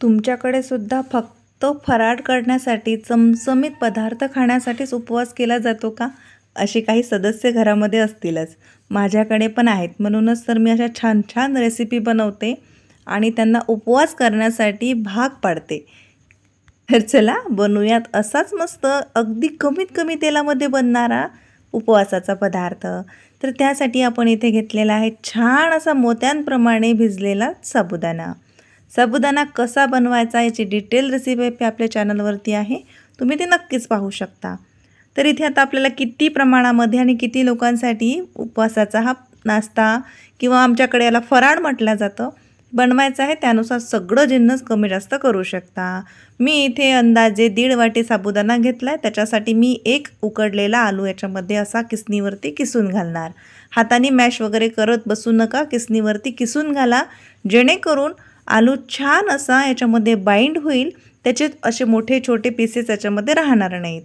तुमच्याकडे सुद्धा फक्त फराळ करण्यासाठी चमचमीत पदार्थ खाण्यासाठीच उपवास केला जातो का? असे काही सदस्य घरामध्ये असतीलच. माझ्याकडे पण आहेत. म्हणूनच तर मी अशा छान छान रेसिपी बनवते आणि त्यांना उपवास करण्यासाठी भाग पाडते. तर चला बनवूयात असाच मस्त अगदी कमीत कमी तेलामध्ये बनणारा उपवासाचा पदार्थ. तर त्यासाठी आपण इथे घेतलेला आहे छान असा मोत्यांप्रमाणे भिजलेला साबुदाणा. साबुदाणा कसा बनवायचा याची डिटेल रेसिपी आपल्या चॅनलवरती आहे. तुम्ही ते नक्कीच पाहू शकता. तर इथे आता आपल्याला किती प्रमाणामध्ये आणि किती लोकांसाठी उपवासाचा हा नाश्ता किंवा आमच्याकडे याला फराळ म्हटलं जातं. बनवायचं आहे त्यानुसार सगळं जिन्नस कमी जास्त करू शकता. मी इथे अंदाजे दीड वाटी साबुदाणा घेतला आहे त्याच्यासाठी मी एक उकडलेला आलू याच्यामध्ये असा किसनीवरती किसून घालणार. हाताने मॅश वगैरे करत बसू नका. किसनीवरती किसून घाला. जेणेकरून आलू छान असा याच्यामध्ये बाइंड होईल. त्याचे असे मोठे छोटे पीसेस याच्यामध्ये राहणार नाहीत.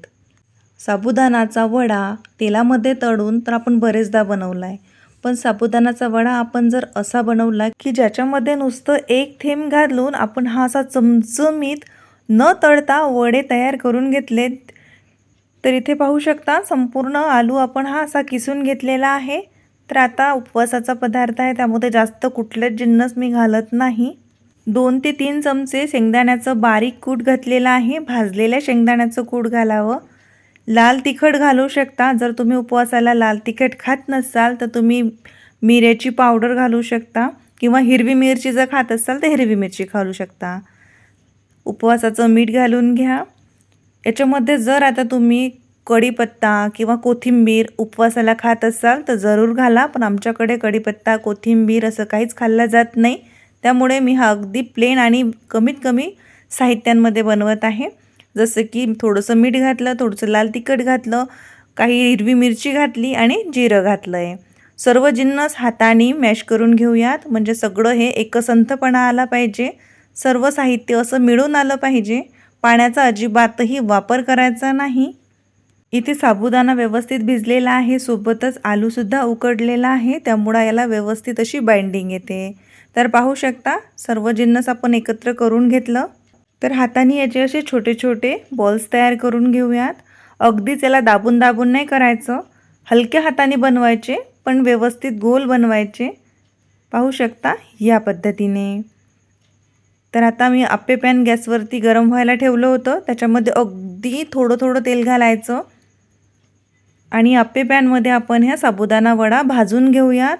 साबुदाणाचा वडा तेलामध्ये तळून तर आपण बरेचदा बनवला आहे पण साबुदाणाचा वडा आपण जर असा बनवला की ज्याच्यामध्ये नुसतं एक थेंब घालून आपण हा असा चमचमीत न तळता वडे तयार करून घेतलेत तर इथे पाहू शकता संपूर्ण आलू आपण हा असा किसून घेतलेला आहे. तर आता उपवासाचा पदार्थ आहे त्यामध्ये जास्त कुठलेच जिन्नस मी घालत नाही. दोन ते तीन चमचे शेंगदाण्याचं बारीक कूट घातलेलं आहे. भाजलेल्या शेंगदाण्याचं कूट घालावं. लाल तिखट घालू शकता. जर तुम्ही उपवासाला लाल तिखट खात नसाल तर तुम्ही मिऱ्याची पावडर घालू शकता किंवा हिरवी मिरची जर खात असाल तर हिरवी मिरची घालू शकता. उपवासाचं मीठ घालून घ्या. याच्यामध्ये जर आता तुम्ही कढीपत्ता किंवा कोथिंबीर उपवासाला खात असाल तर जरूर घाला पण आमच्याकडे कढीपत्ता कोथिंबीर असं काहीच खाल्लं जात नाही. त्यामुळे मी हा अगदी प्लेन आणि कमीत कमी साहित्यांमध्ये बनवत आहे. जसं की थोडंसं मीठ घातलं थोडंसं लाल तिखट घातलं काही हिरवी मिरची घातली आणि जिरं घातलं आहे सर्व जिन्नस हाताने मॅश करून घेऊयात. म्हणजे सगळं हे एकसंथपणा आला पाहिजे. सर्व साहित्य असं मिळून आलं पाहिजे. पाण्याचा अजिबातही वापर करायचा नाही. इथे साबुदाणा व्यवस्थित भिजलेला आहे. सोबतच आलूसुद्धा उकडलेला आहे. त्यामुळं याला व्यवस्थित अशी बाइंडिंग येते. तर पाहू शकता सर्व जिन्नस आपण एकत्र करून घेतलं. तर हाताने याचे असे छोटे छोटे बॉल्स तयार करून घेऊयात. अगदीच याला दाबून दाबून नाही करायचं. हलक्या हाताने बनवायचे पण व्यवस्थित गोल बनवायचे. पाहू शकता या पद्धतीने. तर आता मी आप्पे पॅन गॅसवरती गरम व्हायला ठेवलं होतं. त्याच्यामध्ये अगदी थोडं थोडं तेल घालायचं. आणि आप्पे पॅनमध्ये आपण ह्या साबुदाणा वडा भाजून घेऊयात.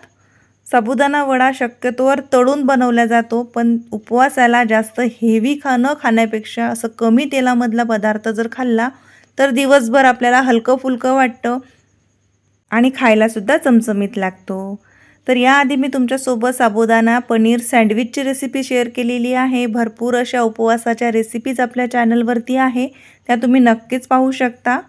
साबुदाणा वडा शक्यतोवर तळून बनवला जातो पण उपवासाला जास्त हेवी खाणं खाण्यापेक्षा असं कमी तेलामधला पदार्थ जर खाल्ला तर दिवसभर आपल्याला हलकं फुलकं वाटतं आणि खायलासुद्धा चमचमीत लागतो. तर याआधी मी तुमच्यासोबत साबुदाणा पनीर सँडविचची रेसिपी शेअर केलेली आहे. भरपूर अशा उपवासाच्या रेसिपीज आपल्या चॅनलवरती आहे. त्या तुम्ही नक्कीच पाहू शकता.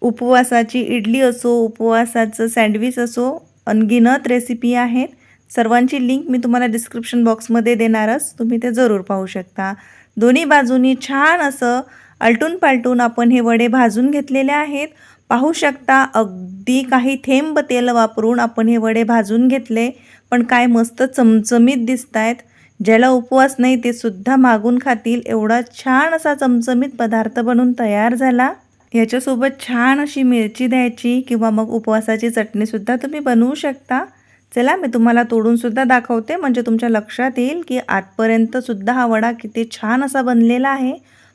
उपवासाची इडली असो उपवासाचं सँडविच असो अनगिनत रेसिपी आहेत. सर्वांची लिंक मी तुम्हाला डिस्क्रिप्शन बॉक्समध्ये देणारच. तुम्ही ते जरूर पाहू शकता. दोन्ही बाजूनी छान असं आलटून पालटून आपण हे वडे भाजून घेतलेले आहेत. पाहू शकता अगदी काही थेंब तेल वापरून आपण हे वडे भाजून घेतले. पण काय मस्त चमचमीत दिसत आहेत ज्याला उपवास नाही ते सुद्धा मागून खातील. एवढा छान असा चमचमीत पदार्थ बनून तयार झाला. याच्यासोबत छान अशी मिरची द्यायची किंवा मग उपवासाची चटणीसुद्धा तुम्ही बनवू शकता. चला मी तुम्हाला तोडूनसुद्धा दाखवते. म्हणजे तुमच्या लक्षात येईल की आतपर्यंतसुद्धा हा वडा किती छान असा बनलेला आहे.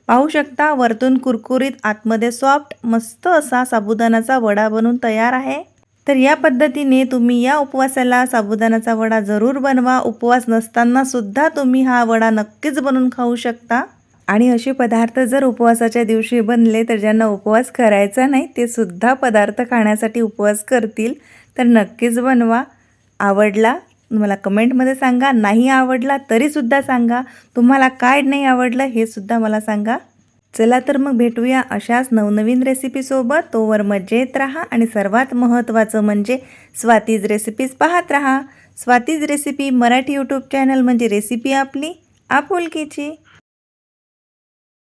पाहू शकता वरतून कुरकुरीत आतमध्ये सॉफ्ट मस्त असा साबुदाणाचा वडा बनून तयार आहे. तर या पद्धतीने तुम्ही या उपवासाला साबुदाणाचा वडा जरूर बनवा. उपवास नसतानासुद्धा तुम्ही हा वडा नक्कीच बनवून खाऊ शकता. आणि असे पदार्थ जर उपवासाच्या दिवशी बनले तर ज्यांना उपवास करायचा नाही ते सुद्धा पदार्थ खाण्यासाठी उपवास करतील. तर नक्कीच बनवा. आवडला? मला कमेंटमध्ये सांगा. नाही आवडला तरीसुद्धा सांगा. तुम्हाला काय नाही आवडलं हे सुद्धा मला सांगा. चला तर मग भेटूया अशाच नवनवीन रेसिपीसोबत तोवर मजेत राहा आणि सर्वात महत्त्वाचं म्हणजे स्वातीज रेसिपीज पाहत राहा. Swati's recipe Marathi YouTube channel म्हणजे रेसिपी आपली आपुलकीची.